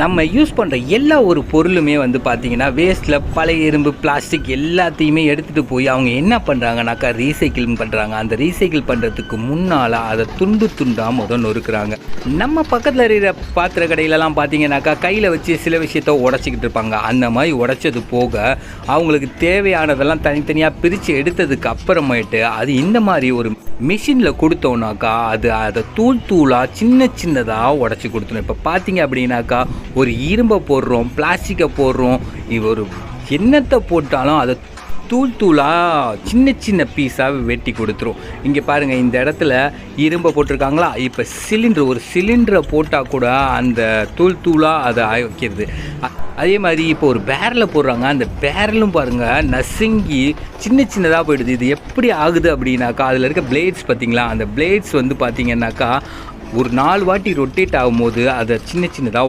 நம்ம யூஸ் பண்ணுற எல்லா ஒரு பொருளுமே வந்து பார்த்தீங்கன்னா வேஸ்ட்டில் பழைய இரும்பு பிளாஸ்டிக் எல்லாத்தையுமே எடுத்துகிட்டு போய் அவங்க என்ன பண்ணுறாங்கனாக்கா ரீசைக்கிள் பண்ணுறாங்க அந்த ரீசைக்கிள் பண்ணுறதுக்கு முன்னால் அதை துண்டு துண்டாக முதல் நொறுக்குறாங்க. நம்ம பக்கத்தில் இருக்கிற பாத்திர கடையிலலாம் பார்த்தீங்கன்னாக்கா கையில் வச்சு சில விஷயத்த உடச்சிக்கிட்டு இருப்பாங்க. அந்த மாதிரி உடைச்சது போக அவங்களுக்கு தேவையானதெல்லாம் தனித்தனியாக பிரித்து எடுத்ததுக்கு அப்புறமேட்டு அது இந்த மாதிரி ஒரு மிஷினில் கொடுத்தோன்னாக்கா அது அதை தூள் தூளாக சின்ன சின்னதாக உடச்சி கொடுத்துரும். இப்போ பார்த்தீங்க அப்படின்னாக்கா ஒரு இரும்பை போடுறோம் பிளாஸ்டிக்கை போடுறோம். ஒரு என்னத்தை போட்டாலும் அதை தூள் தூளாக சின்ன சின்ன பீஸாக வெட்டி கொடுத்துரும். இங்கே பாருங்கள் இந்த இடத்துல இரும்பை போட்டிருக்காங்களா? இப்போ சிலிண்டர் ஒரு சிலிண்டரை போட்டால் கூட அந்த தூள் தூளாக அதை ஆய வைக்கிறது அதே மாதிரி இப்போ ஒரு பேரலில் போடுறாங்க. அந்த பேரலும் பாருங்கள் நசுங்கி சின்ன சின்னதாக போயிடுது. இது எப்படி ஆகுது அப்படின்னாக்கா அதில் இருக்க பிளேட்ஸ் பார்த்தீங்களா அந்த பிளேட்ஸ் வந்து பார்த்தீங்கன்னாக்கா ஒரு நாலு வாட்டி ரொட்டேட் ஆகும்போது அதை சின்ன சின்னதாக